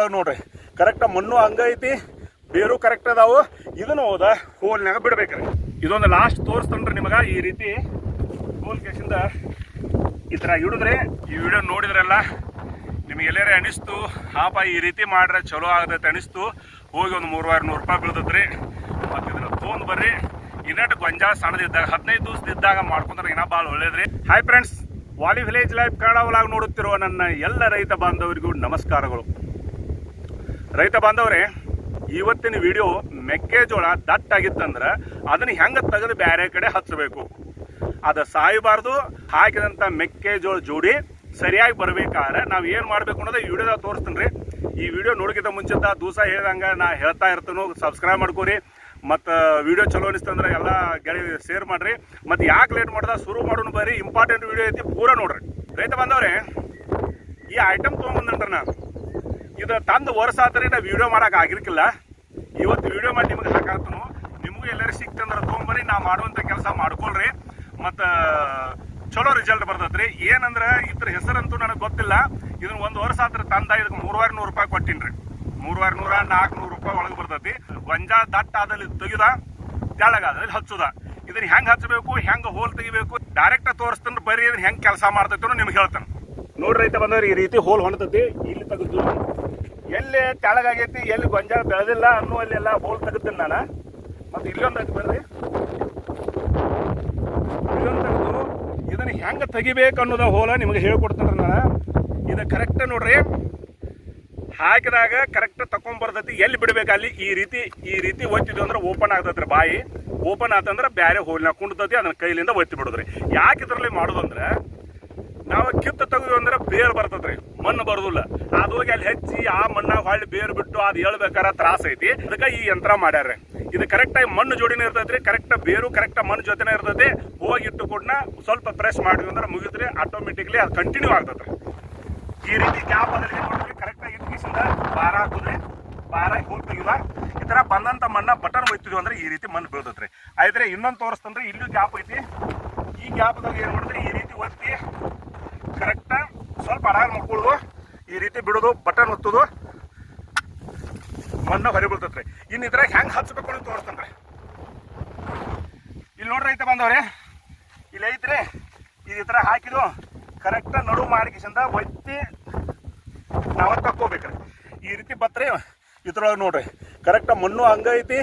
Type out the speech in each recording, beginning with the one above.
ಇದ್ರೊಳಗೆ ನೋಡ್ರಿ. ಕರೆಕ್ಟ್ ಮಣ್ಣು ಹಂಗ ಐತಿ, ಬೇರು ಕರೆಕ್ಟ್ ಅದಾವು. ಇದನ್ನು ಹೋದ ಹೋಲ್ನಾಗ ಬಿಡ್ಬೇಕ್ರಿ. ಇದೊಂದು ಲಾಸ್ಟ್ ತೋರಿಸ್ತನ್ರಿ ನಿಮಗ. ಈ ರೀತಿ ಹೋಲ್ ಕೇಸಿಂದ ಈ ಥರ ಹಿಡಿದ್ರೆ, ಈ ವಿಡಿಯೋ ನೋಡಿದ್ರಲ್ಲ, ನಿಮಗೆ ಎಲ್ಲರೇ ಅನಿಸ್ತು ಹಾಪ ಈ ರೀತಿ ಮಾಡ್ರೆ ಚಲೋ ಆಗತ್ತೆ ಅನಿಸ್ತು. ಹೋಗಿ ಒಂದು ಮೂರುವರೆ ನೂರು ರೂಪಾಯಿ ಬೀಳ್ತೈತ್ರಿ. ಮತ್ತೆ ಇದನ್ನ ತೊಗೊಂಡ್ ಬರ್ರಿ. ಇನ್ನಟ್ಟು ಗೊಂಜಾಳ ಸಣ್ಣದಿದ್ದಾಗ, ಹದಿನೈದು ದಿವಸದಿದ್ದಾಗ ಮಾಡ್ಕೊಂಡ್ರೆ ಇನ್ನ ಭಾಳ ಒಳ್ಳೇದ್ರಿ. ಹಾಯ್ ಫ್ರೆಂಡ್ಸ್ ವಾಲಿ ವಿಲೇಜ್ ಲೈಫ್ ಕನ್ನಡ ಒಳಗೆ ನೋಡುತ್ತಿರುವ ನನ್ನ ಎಲ್ಲ ರೈತ ಬಾಂಧವರಿಗೂ ನಮಸ್ಕಾರಗಳು. ರೈತ ಬಾಂಧವರೇ, ಇವತ್ತಿನ ವಿಡಿಯೋ ಮೆಕ್ಕೆಜೋಳ ದಟ್ಟಾಗಿತ್ತಂದ್ರೆ ಅದನ್ನ ಹೆಂಗೆ ತೆಗೆದು ಬೇರೆ ಕಡೆ ಹಚ್ಚಬೇಕು? ಅದು ಸಾಯಬಾರ್ದು ಹಾಕಿದಂಥ ಮೆಕ್ಕೆಜೋಳ ಜೋಡಿ ಸರಿಯಾಗಿ ಬರ್ಬೇಕಾದ್ರೆ ನಾವು ಏನು ಮಾಡ್ಬೇಕು ಅನ್ನೋದು ಈ ವಿಡಿಯೋದಾಗ ತೋರಿಸ್ತೀನಿ ರೀ. ಈ ವಿಡಿಯೋ ನೋಡೋಕ್ಕಿಂತ ಮುಂಚಿತ ದೂಸ ಹೇಳ್ದಂಗೆ ನಾ ಹೇಳ್ತಾ ಇರ್ತೇನೆ ಸಬ್ಸ್ಕ್ರೈಬ್ ಮಾಡ್ಕೊರಿ. ಮತ್ತು ವಿಡಿಯೋ ಚಲೋ ಅನಿಸ್ತಂದ್ರೆ ಎಲ್ಲ ಗೆಳೆ ಶೇರ್ ಮಾಡ್ರಿ. ಮತ್ತು ಯಾಕೆ ಲೇಟ್ ಮಾಡ್ದ, ಶುರು ಮಾಡೋಣ ಬರ್ರಿ. ಇಂಪಾರ್ಟೆಂಟ್ ವಿಡಿಯೋ ಐತಿ, ಪೂರ ನೋಡ್ರಿ. ರೈತ ಬಂದವ್ರೆ ಈ ಐಟಮ್ ತೊಗೊಂಬಂದ್ರಿ ನಾನು ಇದು ತಂದು ವರ್ಷ ಆದ್ರೆ ನಾ ವಿಡಿಯೋ ಮಾಡಕ್ಕೆ ಆಗಿರ್ಕಿಲ್ಲ. ಇವತ್ತು ವಿಡಿಯೋ ಮಾಡಿ ನಿಮಗೆ ಹಾಕಾತನು ನಿಮಗೂ ಎಲ್ಲರೂ ಸಿಕ್ತಂದ್ರೆ ತೊಗೊಂಬರಿ ನಾ ಮಾಡುವಂಥ ಕೆಲಸ ಮಾಡ್ಕೊಳ್ರಿ. ಮತ್ತು ಚಲೋ ರಿಸಲ್ಟ್ ಬರ್ತೈತ್ರಿ. ಏನಂದ್ರೆ ಇದ್ರ ಹೆಸರಂತೂ ನನಗೆ ಗೊತ್ತಿಲ್ಲ. ಇದನ್ನ ಒಂದು ವರ್ಷ ಆದ್ರೆ ತಂದ, ಇದಕ್ಕೆ ಮೂರುವರೆ ನೂರು ರೂಪಾಯಿ ಕೊಟ್ಟಿನ್ರಿ. ಮೂರುವರೆ ನೂರ ನಾಲ್ಕು ನೂರು ರೂಪಾಯಿ ಒಳಗೆ ಬರ್ತೈತಿ. ಗೊಂಜಾಳ ದಟ್ಟ ಆದಲ್ಲಿ ತೆಗಿದ ತೆಳಗಾದಲ್ಲಿ ಹಚ್ಚುದ. ಇದನ್ನ ಹೆಂಗೆ ಹಚ್ಚಬೇಕು, ಹೆಂಗೆ ಹೋಲ್ ತೆಗಿಬೇಕು ಡೈರೆಕ್ಟ್ ತೋರಿಸ್ತಾನೆ ಬರೀ ಇದನ್ನ ಹೆಂಗೆ ಕೆಲಸ ಮಾಡ್ತೈತೋ ನಿಮ್ಗೆ ಹೇಳ್ತಾನೆ. ನೋಡ್ರಿ ರೈತ ಬಂದವ್ರಿ, ಈ ರೀತಿ ಹೋಲ್ ಹೊಣತತಿ ಇಲ್ಲಿ ತೆಗೆದು ಎಲ್ಲಿ ತೆಳಗಾಗೈತಿ, ಎಲ್ಲಿ ಗೊಂಜಾಳ ಬೆಳೆದಿಲ್ಲ ಅನ್ನುವಲ್ಲೆಲ್ಲ ಹೋಲ್ ತೆಗೆದ್ತೀನಿ ನಾನು. ಮತ್ತೆ ಇಲ್ಲೊಂದು ಐತಿ ಬರ್ರಿ. ಇಲ್ಲೊಂದು ತೆಗೆದು, ಇದನ್ನ ಹೆಂಗೆ ತೆಗಿಬೇಕು ಅನ್ನೋದ ಹೋಲ ನಿಮಗೆ ಹೇಳ್ಕೊಡ್ತೀನಿ ನಾನು. ಇದು ಕರೆಕ್ಟ್ ನೋಡ್ರಿ. ಹಾಕಿದಾಗ ಕರೆಕ್ಟ್ ತಗೊಂಡ್ಬರ್ತೈತಿ ಎಲ್ಲಿ ಬಿಡ್ಬೇಕು ಅಲ್ಲಿ? ಈ ರೀತಿ ಈ ರೀತಿ ಒತ್ತಿದ್ವಿ ಅಂದ್ರೆ ಓಪನ್ ಆಗ್ತೈತ್ರಿ ಬಾಯಿ. ಓಪನ್ ಆತಂದ್ರೆ ಬ್ಯಾರೆ ಹೋಲಿನ ಕುಂಡ್ತತಿ, ಅದನ್ನ ಕೈಲಿಂದ ಒತ್ತಿ ಬಿಡೋದ್ರಿ. ಯಾಕೆ ಇದರಲ್ಲಿ ಮಾಡೋದಂದ್ರೆ ನಾವು ಕಿತ್ತು ತೆಗೆದು ಅಂದ್ರೆ ಬೇರ್ ಬರ್ತದ್ರಿ. ಮಣ್ಣು ಬರೋದಿಲ್ಲ. ಅದು ಹೋಗಿ ಅಲ್ಲಿ ಹೆಚ್ಚಿ ಆ ಮಣ್ಣಾಗ ಹೊಳ್ಳಿ ಬೇರ್ ಬಿಟ್ಟು ಅದು ಹೇಳ್ಬೇಕಾರ ತ್ರಾಸ ಐತಿ. ಅದಕ್ಕೆ ಈ ಯಂತ್ರ ಮಾಡ್ಯಾರ ಇದು ಕರೆಕ್ಟಾಗಿ ಮಣ್ಣು ಜೋಡಿನೇ ಇರ್ತೈತ್ರಿ. ಕರೆಕ್ಟ್ ಬೇರು ಕರೆಕ್ಟ್ ಮಣ್ಣು ಜೊತೆನೇ ಇರ್ತೈತಿ. ಹೋಗಿ ಇಟ್ಟು ಕೂಡ ಸ್ವಲ್ಪ ಪ್ರೆಸ್ ಮಾಡಿದ್ವಿ ಅಂದ್ರೆ ಮುಗಿದ್ರೆ ಆಟೋಮೆಟಿಕ್ಲಿ ಅದು ಕಂಟಿನ್ಯೂ ಆಗ್ತೈತ್ರಿ ಈ ರೀತಿ ಕ್ಯಾಪ್ ಅದ್ರಲ್ಲಿ ಮಾಡಿದ್ರೆ ಕರೆಕ್ಟಾಗಿ ಇಟ್ಕಿಸಿಂದ ಬಾರ ಹಾಕಿದ್ರಿ. ಬಾರ ಹೋಗಿ ತೆಗಿದ ಈ ತರ ಬಂದಂತ ಮಣ್ಣ ಬಟನ್ ಹೋಯ್ತಿದ್ವಿ ಅಂದ್ರೆ ಈ ರೀತಿ ಮಣ್ಣು ಬೀಳ್ತೈತ್ರಿ. ಆಯ್ತ್ರಿ ಇನ್ನೊಂದು ತೋರಿಸ್ತಂದ್ರೆ ಇಲ್ಲೂ ಗ್ಯಾಪ್ ಐತಿ. ಈ ಗ್ಯಾಪ್ದಾಗ ಏನ್ ಮಾಡಿದ್ರೆ ಈ ರೀತಿ ಒತ್ತಿ ಕರೆಕ್ಟ್ ಸ್ವಲ್ಪ ಅಡಾಗ ಮಾಡ್ಕೊಳ್ಳೋದು ಈ ರೀತಿ ಬಿಡೋದು ಬಟನ್ ಒತ್ತೋದು. ಮಣ್ಣು ಹೊರ ಬೀಳ್ತೈತ್ರಿ ಇನ್ನು ಇದ್ರಾಗ ಹೆಂಗ್ ಹಚ್ಬೇಕು ಅಂತ ತೋರಿಸ್ತೇನ್ರಿ ಇಲ್ಲಿ ನೋಡ್ರಿ ಐತೆ ಬಂದವ್ರೆ. ಇಲ್ಲಿ ಐತ್ರಿ. ಈ ಥರ ಹಾಕಿದು ಕರೆಕ್ಟ್ ನಡು ಮಾಡಿಕಿಸಿಂದ ಒತ್ತಿ ನಾವ ತಕ್ಕೋಬೇಕ್ರಿ ಈ ರೀತಿ ಬತ್ರಿ ಇದ್ರೊಳಗೆ ನೋಡ್ರಿ. ಕರೆಕ್ಟ್ ಮಣ್ಣು ಹಂಗೈತಿ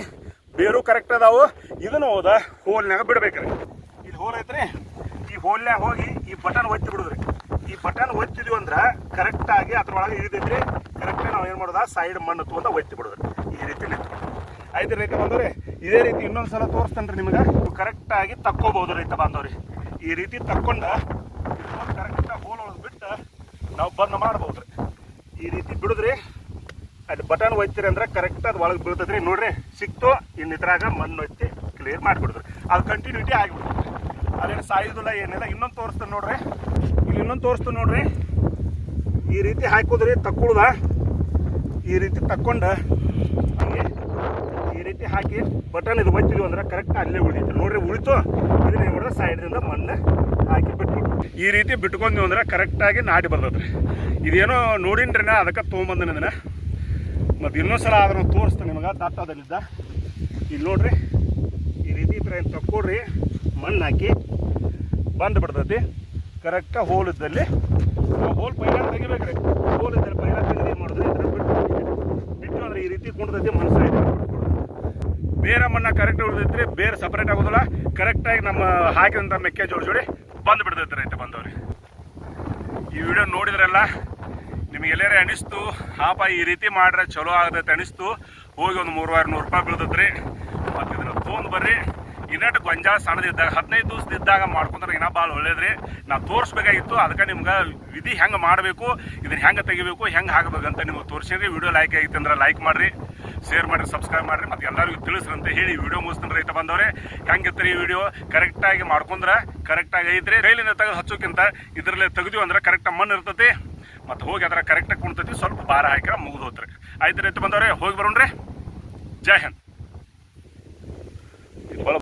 ಬೇರು ಕರೆಕ್ಟ್ ಅದಾವು. ಇದನ್ನು ಹೋದ ಹೋಲ್ನಾಗ ಬಿಡ್ಬೇಕ್ರಿ. ಇಲ್ಲಿ ಹೋಲ್ ಐತ್ರಿ. ಈ ಹೋಲ್ನಾಗ ಹೋಗಿ ಈ ಬಟನ್ ಒತ್ತಿ ಬಿಡುದ್ರಿ. ಈ ಬಟನ್ ಒತ್ತಿದ್ವಿ ಅಂದ್ರೆ ಕರೆಕ್ಟ್ ಆಗಿ ಅದ್ರೊಳಗೆ ಇಳಿದೈತ್ರಿ ಕರೆಕ್ಟ್ ನಾವು ಏನು ಮಾಡೋದು? ಸೈಡ್ ಮಣ್ಣು ತಗೊಂಡ ಒತ್ತಿ ಬಿಡುದ್ರಿ ಈ ರೀತಿ ನಿಂತು ಐದು ರೈತ ಬಂದವ್ರಿ, ಇದೇ ರೀತಿ ಇನ್ನೊಂದು ಸಲ ತೋರಿಸ್ತೇನೆ ನಿಮಗೆ. ಕರೆಕ್ಟ್ ಆಗಿ ತಕ್ಕೋಬಹುದು ರೈತ ಬಾಂಧವ್ರಿ. ಈ ರೀತಿ ತಕ್ಕೊಂಡ ಕರೆಕ್ಟ್ ಹೋಲ್ ಒಳಗೆ ಬಿಟ್ಟು ನಾವು ಬಂದ್ ಮಾಡ್ಬೋದ್ರಿ. ಈ ರೀತಿ ಬಿಡುದ್ರಿ. ಅಲ್ಲಿ ಬಟನ್ ಒಯ್ತೀರಿ ಅಂದ್ರೆ ಕರೆಕ್ಟ್ ಅದು ಒಳಗೆ ಬೀಳ್ತದ್ರಿ ನೋಡ್ರಿ, ಸಿಕ್ತು ಇನ್ನು ಇದ್ರಾಗ ಮಣ್ಣು ಒತ್ತಿ ಕ್ಲಿಯರ್ ಮಾಡಿಬಿಡಿದ್ರಿ ಅದು ಕಂಟಿನ್ಯೂಟಿ ಆಗಿಬಿಡ್ತದೆ ಅದೇನು ಸಾಯುದಿಲ್ಲ, ಏನಿಲ್ಲ, ಇನ್ನೊಂದು ತೋರಿಸ್ತಾನೆ ನೋಡ್ರಿ. ಇನ್ನೊಂದು ತೋರಿಸ್ತು ನೋಡ್ರಿ. ಈ ರೀತಿ ಹಾಕೋದ್ರಿ, ತಕ್ಕೊಳ್ದ. ಈ ರೀತಿ ತಕ್ಕೊಂಡು ಹಂಗೆ ಈ ರೀತಿ ಹಾಕಿ ಬಟನ್ ಇದು ಒತ್ತಿದ್ವಿ ಅಂದ್ರೆ ಕರೆಕ್ಟ್ ಅಲ್ಲೇ ಉಳಿತು. ನೋಡ್ರಿ ಉಳಿತು. ಇದನ್ನ ಏನು ಮಾಡಿದ್ರೆ? ಸೈಡ್ದಿಂದ ಮಣ್ಣು ಹಾಕಿ ಬಿಟ್ಬಿಟ್ಟು ಈ ರೀತಿ ಬಿಟ್ಕೊಂಡ್ವಿ ಅಂದ್ರೆ ಕರೆಕ್ಟಾಗಿ ನಾಟಿ ಬರ್ತದ್ರಿ. ಇದೇನೋ ನೋಡಿನ್ರಿ ನಾ ಅದಕ್ಕೆ ತೊಗೊಂಬಂದನ ಇದನ್ನ ಮತ್ತು ಇನ್ನೊಂದು ಸಲ ಆದ್ರೂ ತೋರಿಸ್ತೇನೆ ನಿಮಗೆ ತಾತದಲ್ಲಿದ್ದ ಇಲ್ಲಿ ನೋಡ್ರಿ, ಈ ರೀತಿ ಇದ್ರೆ ಏನು ತಕ್ಕೊಡ್ರಿ, ಮಣ್ಣು ಹಾಕಿ ಬಂದು ಬಿಡ್ತೈತಿ. ಕರೆಕ್ಟಾಗಿ ಹೋಲ್ ಇದ್ದಲ್ಲಿ ನಾವು ಹೋಲ್ ಪೈಲಾಟ್ ತೆಗಿಬೇಕ್ರಿ ಹೋಲ್ ಇದ್ದಲ್ಲಿ ಪೈಲಾಟ್ ತೆಗೆದು ಏನು ಮಾಡಿದ್ರೆ ಇದ್ರ ಬಿಟ್ಟು ಬಿಟ್ಟು ಅಂದ್ರೆ ಈ ರೀತಿ ಕುಂಡ್ತೈತಿ ಮನಸ್ಸು ಬೇರೆ ಮಣ್ಣ ಕರೆಕ್ಟ್ ಉಳಿದೈತ್ರಿ ಬೇರೆ ಸಪ್ರೇಟ್ ಆಗೋದಿಲ್ಲ. ಕರೆಕ್ಟಾಗಿ ನಮ್ಮ ಹಾಕಿದಂಥ ಮೆಕ್ಕೆಜೋಳ ಜೋಡಿ ಬಂದು ಬಿಡ್ತೈತೆ ರೈತ ಬಂದವ್ರಿ. ಈ ವಿಡಿಯೋ ನೋಡಿದ್ರಲ್ಲ, ನಿಮ್ಗೆ ಎಲ್ಲಾರ ಅನಿಸ್ತು? ಹಾಪ ಈ ರೀತಿ ಮಾಡ್ರೆ ಚಲೋ ಆಗತೈತೆ ಅನಿಸ್ತು. ಹೋಗಿ ಒಂದು ಮೂರುವರೆ ನೂರು ರೂಪಾಯಿ ಬೀಳ್ತೈತ್ರಿ ಮತ್ತು ಇದನ್ನ ತೊಗೊಂಡ್ ಬರ್ರಿ. ಇನ್ನಟ್ಟು ಗೊಂಜಾಳ ಸಣ್ಣದಿದ್ದಾಗ ಹದಿನೈದು ದಿವಸದಿದ್ದಾಗ ಮಾಡ್ಕೊಂಡ್ರೆ ಇನ್ನೂ ಭಾಳ ಒಳ್ಳೇದ್ರಿ. ನಾವು ತೋರಿಸ್ಬೇಕಾಗಿತ್ತು, ಅದಕ್ಕೆ ನಿಮ್ಗೆ ವಿಧಿ ಹೆಂಗೆ ಮಾಡಬೇಕು, ಇದನ್ನ ಹೆಂಗೆ ತೆಗಿಬೇಕು, ಹೆಂಗೆ ಹಾಕಬೇಕಂತ ನಿಮ್ಗೆ ತೋರಿಸಿದ್ರಿ. ವಿಡಿಯೋ ಲೈಕ್ ಆಗಿತ್ತು ಅಂದ್ರೆ ಲೈಕ್ ಮಾಡಿರಿ ಶೇರ್ ಮಾಡಿರಿ ಸಬ್ಸ್ಕ್ರೈಬ್ ಮಾಡಿರಿ, ಮತ್ತು ಎಲ್ಲರಿಗೂ ತಿಳಿಸ್ರಂತ ಹೇಳಿ ವಿಡಿಯೋ ಮುಗಿಸ್ತಾನೆ ರೈತ ಬಂದವ್ರೆ. ಹೆಂಗಿತ್ತು ಈ ವಿಡಿಯೋ? ಕರೆಕ್ಟಾಗಿ ಮಾಡ್ಕೊಂಡ್ರೆ ಕರೆಕ್ಟಾಗಿ ಐತ್ರಿ. ಕೈಲಿಂದ ತೆಗೆದು ಹಚ್ಚೋಕ್ಕಿಂತ ಇದರಲ್ಲೇ ತೆಗೆದು ಅಂದ್ರೆ ಕರೆಕ್ಟಾಗಿ ಮಣ್ಣು ಇರ್ತೈತಿ. ಮತ್ತು ಹೋಗಿ ಅದರ ಕರೆಕ್ಟಾಗಿ ಕುಣ್ತೈತಿ, ಸ್ವಲ್ಪ ಭಾರ ಹಾಕಿರ ಮುಗಿದು ಹೋತ್ರಿ. ಆಯ್ತು ರೈತ ಬಂದವ್ರೆ, ಹೋಗಿ ಬರೋಣ್ರಿ. ಜೈ ಹಿಂದ್.